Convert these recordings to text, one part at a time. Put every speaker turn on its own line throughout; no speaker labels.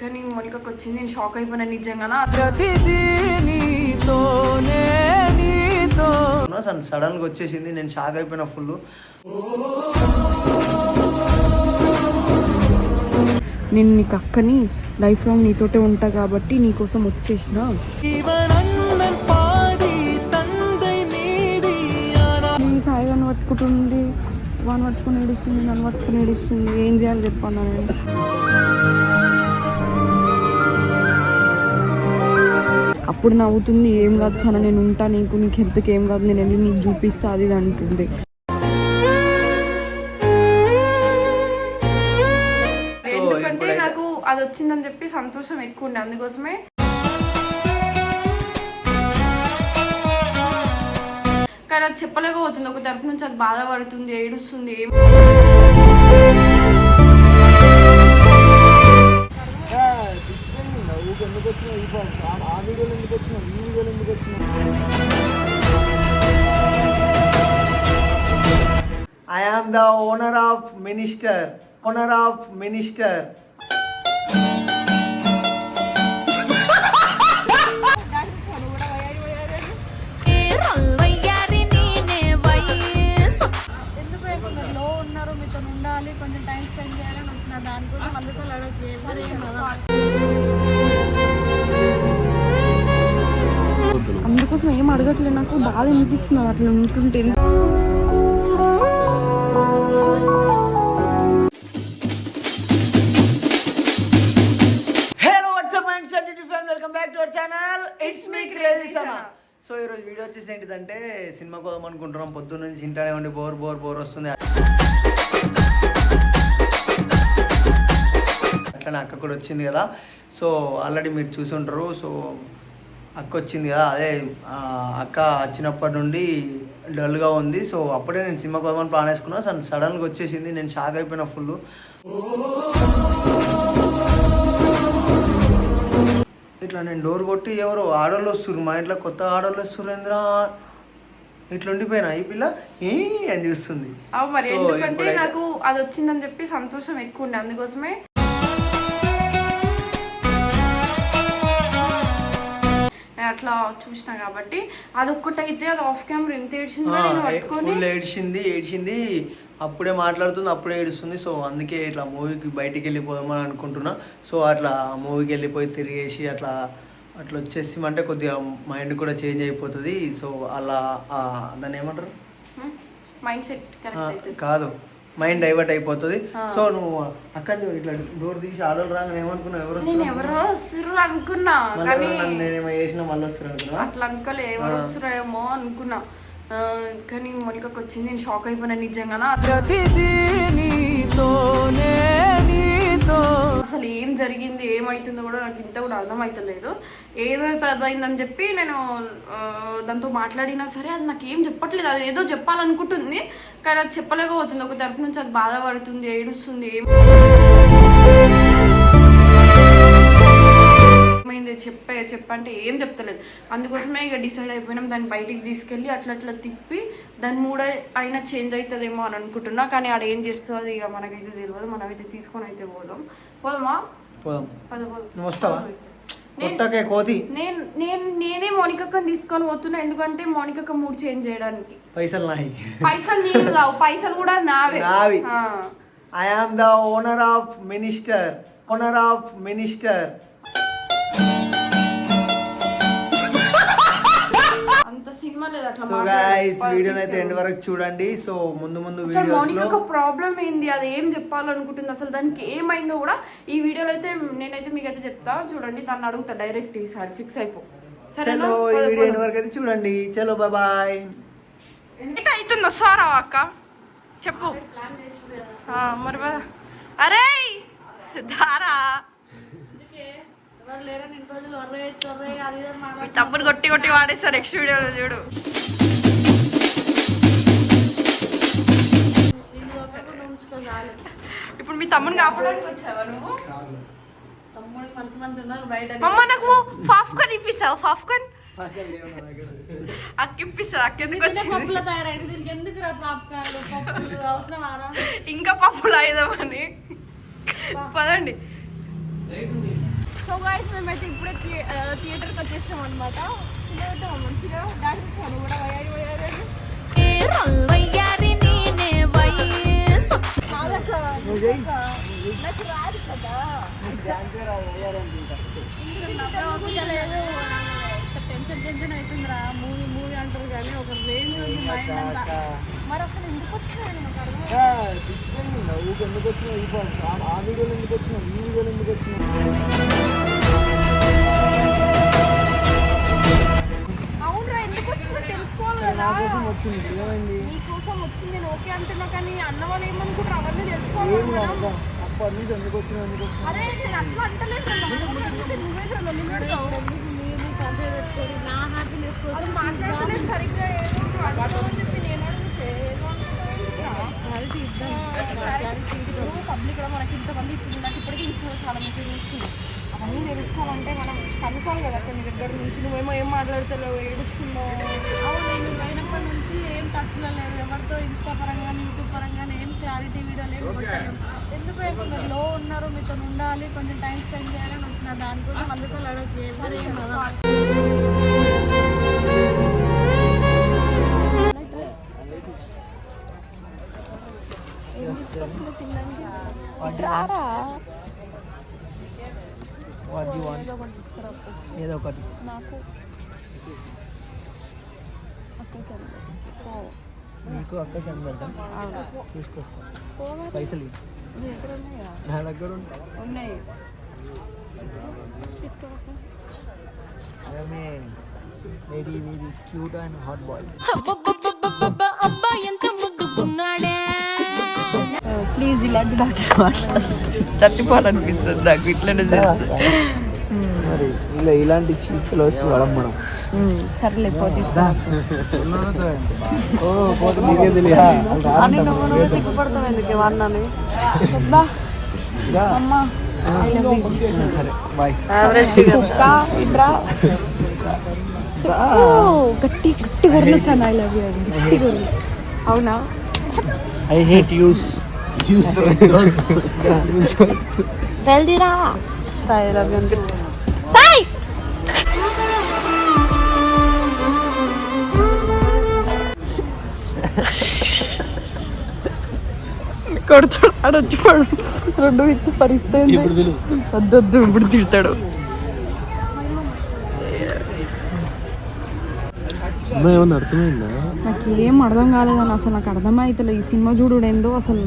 కానీ మొనికకు వచ్చింది నేను షాక్ అయిపోయినా నిజంగా
ప్రతిదీ నీతోనే నీతో.
సడన్గా వచ్చేసింది నేను షాక్ అయిపోయిన ఫుల్
నేను నీకు అక్కని లైఫ్ లాంగ్ నీతోటే ఉంటా కాబట్టి నీకోసం వచ్చేసిన. సాయి నన్ను పట్టుకుంటుంది వాడిని పట్టుకుని ఏడుస్తుంది నన్ను పట్టుకుని ఏడుస్తుంది ఏం చేయాలి చెప్పాను నేను అప్పుడు నవ్వుతుంది ఏం కాదు sana నేను ఉంటా నీకు నీకు హెల్త్కి ఏం కాదు నేను వెళ్ళి నీకు చూపిస్తా అది అంటుంది. ఎందుకంటే నాకు అది వచ్చిందని చెప్పి సంతోషం ఎక్కువ ఉండే అందుకోసమే. కానీ అది చెప్పలేకపోతుంది ఒక తరపు నుంచి అది బాధపడుతుంది ఏడుస్తుంది ఏం
I am the owner of minister owner of minister
ఉన్నారు ఉండాలి కొంచెం టైం స్పెండ్ చేయాలని వచ్చిన దానికోసం అందుకని అడగ ఏం
ఏం అడగట్లేదు. నాకు బాధ అనిపిస్తుంది అట్లా ఉంటుంటే.
Hello what's up welcome back to channel it's me so ఈరోజు వీడియో వచ్చేసి ఏంటిదంటే సినిమా కోసం అనుకుంటున్నాం. పొద్దున్న నుంచి ఇంటానే ఉండి బోర్ బోర్ బోర్ వస్తుంది. అట్లనే అక్క కూడా వచ్చింది కదా. సో ఆల్రెడీ మీరు చూసి ఉంటారు సో అక్క వచ్చింది కదా అదే అక్క వచ్చినప్పటి నుండి డల్గా ఉంది. సో అప్పుడే నేను సినిమా కోసం ప్లాన్ వేసుకున్నా. సన్ సడన్గా వచ్చేసింది. నేను షాక్ అయిపోయిన ఫుల్ ఇట్లా నేను డోర్ కొట్టి ఎవరు ఆడోళ్ళు వస్తుర్రు. మా ఇంట్లో కొత్త ఆడోళ్ళు వస్తుర్రు ఏంద్రా ఇట్లా ఉండిపోయినా ఈ పిల్ల? ఏ అని చూస్తుంది.
నాకు అది వచ్చిందని చెప్పి సంతోషం ఎక్కువ ఉండే. అందుకోసమే అట్లా చూసిన కాబట్టి అది ఒక్కటైతే అది ఆఫ్ కెమెరా ఎంత ఏడ్చిందో నేను పట్టుకొని?
ఫుల్ ఏడ్చింది ఏడ్చింది అప్పుడే మాట్లాడుతుంది అప్పుడే ఏడుస్తుంది. సో అందుకే ఇట్లా మూవీకి బయటికి వెళ్ళిపోదామని అనుకుంటున్నా. సో అట్లా మూవీకి వెళ్ళిపోయి తిరిగేసి అట్లా అట్లా వచ్చేసి అంటే కొద్దిగా మైండ్ కూడా చేంజ్ అయిపోతుంది. సో అలా దాన్ని ఏమంటారు?
మైండ్ సెట్
కాదు. మైండ్ డైవర్ట్ అయిపోతుంది. సో నువ్వు అక్కడ నువ్వు ఇట్లా డోర్ తీసి ఆడోళ్ళు రాగానే ఏమనుకున్నావు? ఎవరు
నేను? ఎవరో వస్తుర్రు అనుకున్నా కానీ
నేనేమో చేసినా మళ్ళీ వస్తారు అనుకున్నా
అట్లా అనుకోలే ఎవరు వస్తురేమో అనుకున్నా. ఆ, కానీ మొనికకు వచ్చింది నేను షాక్ అయిపోయినా నిజంగా
ప్రతిదీ నీతోనే. నీతో
అసలు ఏం జరిగింది ఏమైతుందో కూడా నాకు ఇంత కూడా అర్థమవుతలేదు ఏదైతే అదైందని చెప్పి నేను దాంతో మాట్లాడినా సరే అది నాకు ఏం చెప్పట్లేదు. అది ఏదో చెప్పాలనుకుంటుంది కానీ అది చెప్పలేకపోతుంది. ఒక తరపు నుంచి అది బాధపడుతుంది ఏడుస్తుంది ఏం చెప్పంటే ఏం చెప్తలేదు. అందుకోసమే ఇక డిసైడ్ అయిపోయినాం. దాన్ని బయటికి తీసుకెళ్ళి అట్లా అట్లా తిప్పి దాని మూడ అయినా చేంజ్ అవుతుందేమో అని అనుకుంటున్నా. కానీ ఆడ ఏం చేస్తుందో ఇక మనకైతే తెలియదు మనమైతే తీసుకొని అయితే పోదాం. పోదామా? నేను నేను నేను మోనికక్కని తీసుకొని పోతున్నా. ఎందుకంటే మోనికక్క మూడ్ చేంజ్ చేయడానికి.
పైసలు నాయి.
పైసలు నీళ్ళు కావు. పైసలు కూడా నావే.
నావి. I am the owner of minister owner of minister so guys వీడియోని అయితే ఎండ్ వరకు చూడండి. సో ముందు ముందు
మౌనిక
లో
ప్రాబ్లం ఏంది? అది ఏం చెప్పాలనుకుంటుంది? అసలు దానికి ఏమైందో కూడా ఈ వీడియోలో అయితే నేనైతే మీకు అయితే చెప్తా. చూడండి దాన్ని అడుగుతా డైరెక్ట్ ఈసారి ఫిక్స్ అయిపో. సరేనా?
చలో ఈ వీడియో ఎండ్ వరకు అయితే చూడండి. చలో బాయ్
ఎంత అవుతుందో సారా అక్క? చెప్పు. ఆ, మరి. అరే దారా! మీ
మాట్లాడుతున్నారు.
తమ్ముడు కొట్టి కొట్టి వాడేస్తారు నెక్స్ట్ వీడియోలో చూడు. ఇప్పుడు మీ తమ్ముడిని కాపాడడానికి వచ్చావా నువ్వు?
తమ్ముడికి మంచి మంచి ఉన్నారు బయట
అమ్మ నాకు పాప్కార్న్ ఇప్పిస్తావు? పాప్కార్న్? అక్క ఇప్పిస్తుంది అక్క ఎందుకు ఇంకా పప్పులు అయిదామని. పదండి. సో గాయస్ మేమైతే ఇప్పుడే థియేటర్కి వచ్చేసినాం అనమాట మంచిగా డాన్స్ ఇస్తాను కూడా. వయారి. నాకు రాదు కదా. లేదు టెన్షన్ టెన్షన్ అవుతుందిరా మూవీ మూవీ అంటారు కానీ ఒక రేంజ్ ఉంది మైండ్ అంతా. మరి అసలు ఎందుకు వచ్చినాయి నాకు అర్థం
ఎందుకు వచ్చినావు ఆ వీడియోలు ఎందుకు వచ్చినావు ఈ వీడియోలు ఎందుకు వచ్చినావు
తెలుసుకోవాలి కదా
వచ్చింది. ఏమైంది?
నీకోసం వచ్చింది నేను ఓకే అంటున్నా కానీ అన్న వాళ్ళు ఏమనుకుంటారు అవన్నీ తెలుసుకోవాలి కదా.
అప్పటి నుంచి ఎందుకు వచ్చినావు ఎందుకు వచ్చినావు?
అరే నేను అట్లా అంటలేదు. నువ్వే కదా.
నా హ్యాపీనెస్
అది మాట్లాడతలేదు సరిగ్గా ఏదో ఒకటి అడగమని చెప్పి నేను అడిగితే ఏదో
క్లారిటీ ఇద్దాం
పబ్లిక్ కూడా మనకి ఇంతమంది ఇప్పుడు నాకు ఇప్పటికీ ఇన్స్టాలో చాలా మెసేజ్ వస్తుంది అవన్నీ తెలుసుకోవాలంటే మనం కనుక్కోవాలి కదా కొన్ని దగ్గర నుంచి నువ్వేమో ఏం మాట్లాడతలేవు ఏడుస్తున్నావు
టచ్లో లేదు ఎవరితో ఇన్స్టా పరంగా యూట్యూబ్ పరంగా ఏం క్లారిటీ వీడియోలు ఏం కొట్టలేదు ఎందుకు మీరు లో ఉన్నారు మీతో ఉండాలి కొంచెం టైం స్పెండ్ చేయాలని వచ్చిన దానికోసం అందుకో అడగ ఎవరు ఏం
ఏదో ఒకటి.
నాకు. అక్కడికి
నీకు అక్కడికి అని పెడతాం తీసుకొస్తా
పోవాలి
పైసలు ఇవ్వు.
నీ దగ్గర ఉన్నాయా
నా దగ్గర ఉంటాయి
ఉన్నాయి తీసుకోవాలి
ఆమె very very cute and hot boy
please ఇలాంటి దాంట్లో చచ్చిపోవాలనిపిస్తుంది నాకు ఇట్లనే
మరి ఇలా ఇలాంటి చీఫ్ వస్తే వాడం మనం.
సర్లే పో తీసుకో.
ఓ పోతే నీకే తెలియదా.
అని నువ్వు నువ్వు సిగ్గుపడతావు ఎందుకు అన్నాను?
అబ్బా
ఇక
అమ్మా.
సరే బాయ్.
యావరేజ్
కుక్క ఇట్రా. చెప్పు గట్టి గట్టి గొర్రెలు సార్ ఐ లవ్ యూ గట్టి గొర్రెలు అవునా?
ఐ హేట్ యూస్ యూస్
వెళ్దిరా.
సాయి లవ్ యూ
కొడతాడు ఆడు వచ్చిపోడు రెండు విత్తు పరిస్థితి వద్దొద్దు ఇప్పుడు తిడతాడు. నాకు ఏం అర్థం కాలేదని అసలు నాకు అర్థమవుతలేదు ఈ సినిమా చూడు ఏందో అసలు.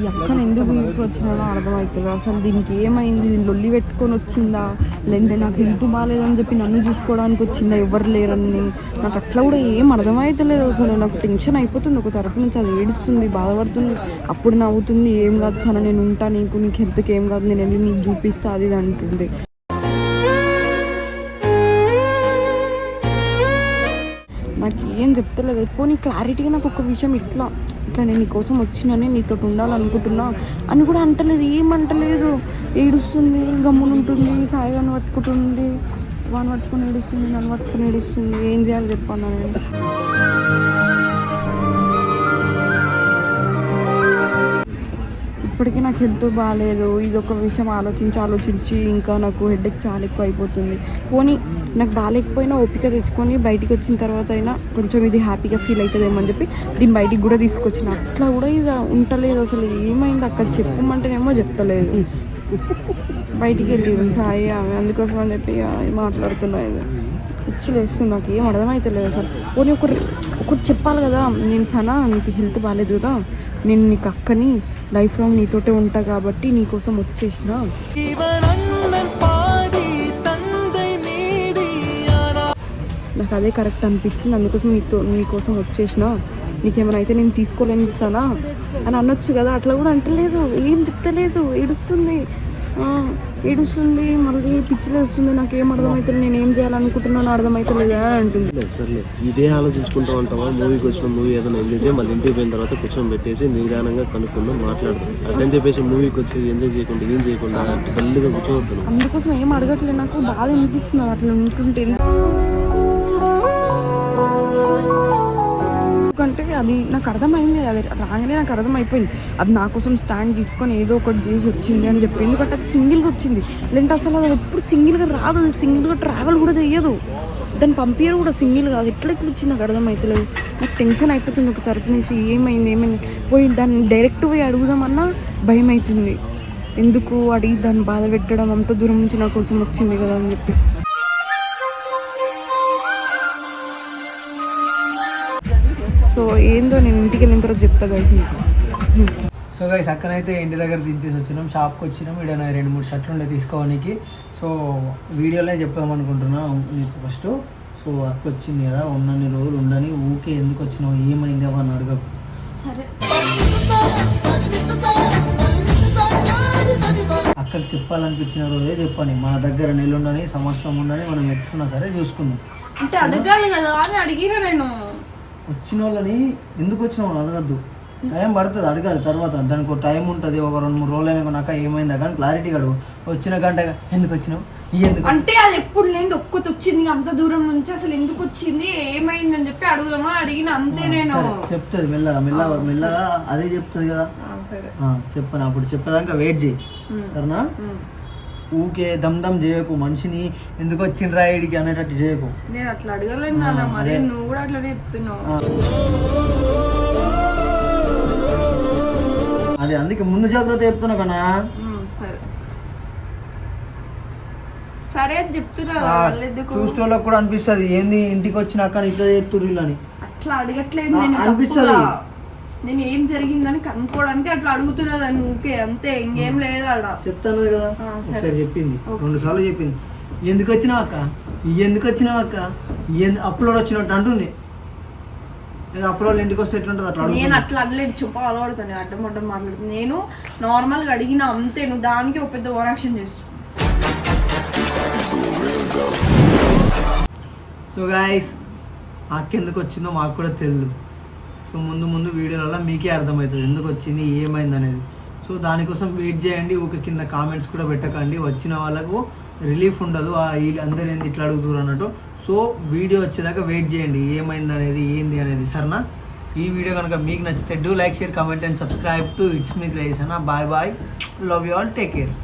ఈ అక్కను ఎందుకు తీసుకొచ్చినాడో అర్థమవుతలేదు అసలు దీనికి ఏమైంది? దీని లొల్లి పెట్టుకొని వచ్చిందా? లేదంటే నాకు హెల్త్ బాగాలేదని చెప్పి నన్ను చూసుకోవడానికి వచ్చిందా? ఎవరు లేరని. నాకు అట్లా కూడా ఏం అర్థమవుతలేదు అసలు. నాకు టెన్షన్ అయిపోతుంది. ఒక తరఫు నుంచి అది ఏడుస్తుంది బాధపడుతుంది. అప్పుడు నవ్వుతుంది ఏం కాదు sana నేను ఉంటా నీకు. నీకు హెల్త్కి ఏం కాదు. నేను వెళ్ళి నీకు చూపిస్తా అది అంటుంది. నాకు ఏం చెప్తలేదు. పోనీ క్లారిటీగా నాకు ఒక విషయం ఇట్లా ఇట్లా నేను నీకోసం వచ్చిననే నీతో ఉండాలనుకుంటున్నా అని కూడా అంటలేదు ఏం అంటలేదు ఏడుస్తుంది గమ్మునుంటుంది సాయిగాన్ని పట్టుకుంటుంది. వాడిని పట్టుకొని ఏడుస్తుంది నన్ను పట్టుకొని ఏడుస్తుంది. ఏం చేయాలి చెప్పాను నేను ఇప్పటికీ నాకు హెల్త్ బాగాలేదు. ఇది ఒక విషయం ఆలోచించి ఆలోచించి ఇంకా నాకు హెడ్ఏక్ చాలా ఎక్కువ అయిపోతుంది. పోనీ నాకు బాగాలేకపోయినా ఓపిక తెచ్చుకొని బయటికి వచ్చిన తర్వాత అయినా కొంచెం ఇది హ్యాపీగా ఫీల్ అవుతుందేమో అని చెప్పి దీన్ని బయటికి కూడా తీసుకొచ్చిన. అట్లా కూడా ఇది ఉండలేదు అసలు. ఏమైంది అక్కడ చెప్పమంటేనేమో చెప్తలేదు. బయటికి వెళ్ళి సాయి అందుకోసం అని చెప్పి మాట్లాడుతున్నాయి పిచ్చిలు వేస్తుంది నాకు ఏం అర్థమవుతలేదు అసలు. పోనీ ఒకరు ఒకటి చెప్పాలి కదా నేను సనా నీకు హెల్త్ బాగాలేదు కదా నేను నీకు అక్కని లైఫ్ లాంగ్ నీతోటే ఉంటా కాబట్టి నీకోసం వచ్చేసిన. నాకు అదే కరెక్ట్ అనిపించింది అందుకోసం నీతో నీకోసం వచ్చేసిన. నీకేమైనా అయితే నేను తీసుకోలేని సనా అని అనొచ్చు కదా అట్లా కూడా అంటలేదు ఏం చెప్తలేదు ఏడుస్తుంది. ఏడుస్తుంది మళ్ళీ పిచ్చిలేస్తుంది నాకు ఏం అర్థమవుతుంది నేను ఏం చేయాలనుకుంటున్నాను అర్థమవుతలేదు అని అంటుంది.
లేదు సర్లే. ఇదే ఆలోచించుకుంటూ ఉంటావా మూవీకి వచ్చిన మూవీ ఏదైనా ఎంజాయ్ చేయి మళ్ళీ ఇంటికి పోయిన తర్వాత కూర్చొని పెట్టేసి నిదానంగా కనుక్కుందాం మాట్లాడదాం. అర్థం చెప్పేసి మూవీకి వచ్చి ఎంజాయ్ చేయకుండా ఏం చేయకుండా డల్గా కూర్చోవద్దు.
అందుకోసం ఏం అడగట్లేదు నాకు బాధ అనిపిస్తుంది అట్లా ఉంటుంటే. ఎందుకంటే అది నాకు అర్థమైంది అది రాగానే నాకు అర్థమైపోయింది. అది నా కోసం స్టాండ్ తీసుకొని ఏదో ఒకటి చేసి వచ్చింది అని చెప్పి. ఎందుకంటే అది సింగిల్గా వచ్చింది. లేదంటే అసలు అది ఎప్పుడు సింగిల్గా రాదు. అది సింగిల్గా ట్రావెల్ కూడా చేయదు దాన్ని పంపించరు కూడా సింగిల్ కాదు ఎట్లా ఎట్లా వచ్చింది నాకు అర్థమవుతలేదు నాకు టెన్షన్ అయిపోతుంది ఒక తరపు నుంచి. ఏమైంది ఏమైంది? పోయి దాన్ని డైరెక్ట్ పోయి అడుగుదామన్నా భయం అవుతుంది ఎందుకు అడిగి దాన్ని బాధ పెట్టడం? అంత దూరం నుంచి నా కోసం వచ్చింది కదా అని చెప్పి. ఏందో నేను ఇంటికి వెళ్ళిన తర్వాత చెప్తా గైస్ మీకు.
సో గైస్ అక్కనైతే ఇంటి దగ్గర దించేసి వచ్చినాం షాప్కి వచ్చినాం. ఇక్కడ రెండు మూడు షర్ట్లు ఉండే తీసుకోవడానికి. సో వీడియోలో చెప్దాం అనుకుంటున్నా మీకు ఫస్ట్ సో అక్క వచ్చింది కదా ఉన్నన్ని రోజులు ఉండని ఊకే ఎందుకు వచ్చినావు? ఏమైంది అని అడగకు.
సరే.
అక్కకి చెప్పాలనిపించిన రోజే చెప్పని మన దగ్గర నెల ఉండని సంవత్సరం ఉండని మనం ఎట్లున్నా సరే చూసుకుందాం.
అంటే అడగాలి కదా అని అడిగినా నేను.
వచ్చిన వాళ్ళని ఎందుకు వచ్చినావు అడగద్దు. టైం పడుతుంది అడగాలి తర్వాత. దానికి ఒక టైం ఉంటుంది ఒక రెండు మూడు రోజులు అయినా నాకు ఏమైందా కానీ క్లారిటీగా అడుగు వచ్చిన గంట ఎందుకు వచ్చినావు?
అంటే అది ఎప్పుడు లేదు ఒక్కటి వచ్చింది అంత దూరం నుంచి అసలు ఎందుకు వచ్చింది ఏమైంది అని చెప్పి అడుగుదామా? అడిగిన అంతే నేను.
చెప్తుంది మెల్లగా మెల్లగా మెల్లగా అదే చెప్తుంది కదా. చెప్పను అప్పుడు చెప్పేదాకా వెయిట్ చేయి. సరేనా? ఊకే దమ్ దమ్ చేయకు మనిషిని ఎందుకు వచ్చిండ్రా ఇడికి అనేటట్టు చేయకు.
నేను అట్లా అడగలేను నాన్న మరి నువ్వు కూడా అట్లనే చెప్తున్నావు.
అది అందుకే ముందు జాగ్రత్త చెప్తున్నా కన్నా.
సరే. సరే చెప్తున్నా
ఆ,
వాళ్ళు ఎందుకు
చూసే వాళ్ళకి కూడా అనిపిస్తుంది ఏంది ఇంటికి వచ్చినాక ఇట్లా చేస్తుర్రు వీళ్ళు అని
అట్లా అడగట్లేదు
అనిపిస్తది.
నేను ఏం జరిగిందని కనుక్కోవడానికి అట్లా అడుగుతున్నదాన్ని ఊకే అంతే ఇంకేం లేదు ఆడ
చెప్తాను కదా?
సరే.
చెప్పింది. రెండు సార్లు చెప్పింది. ఎందుకు వచ్చినావు అక్క? ఎందుకు వచ్చినావు అక్క? అప్లోడ్ వచ్చినట్టు అంటుంది. అప్లోడ్ ఇంటికి వస్తే ఎట్లుంటుంది? అట్లా
నేను అట్లా అనలేదు. చెప్ప అలవాడుతాను అడ్డం అడ్డం మాట్లాడుతుంది. నేను నార్మల్గా అడిగిన అంతే. నువ్వు దానికి ఒక పెద్ద ఓవరాక్షన్ చేస్తావు
సో గాయస్ అక్క ఎందుకు వచ్చిందో మాకు కూడా తెలియదు సో ముందు ముందు వీడియోలలో మీకే అర్థమవుతుంది ఎందుకు వచ్చింది ఏమైంది అనేది సో దానికోసం వెయిట్ చేయండి ఊక కింద కామెంట్స్ కూడా పెట్టకండి. వచ్చిన వాళ్ళకు రిలీఫ్ ఉండదు ఆ వీళ్ళు అందరు ఏంది ఇట్లా అడుగుతారు అన్నట్టు. సో వీడియో వచ్చేదాకా వెయిట్ చేయండి ఏమైంది అనేది ఏంది అనేది. సరేనా? ఈ వీడియో కనుక మీకు నచ్చితే do like share comment and subscribe to it's me craze అన్న. Bye bye love you all take care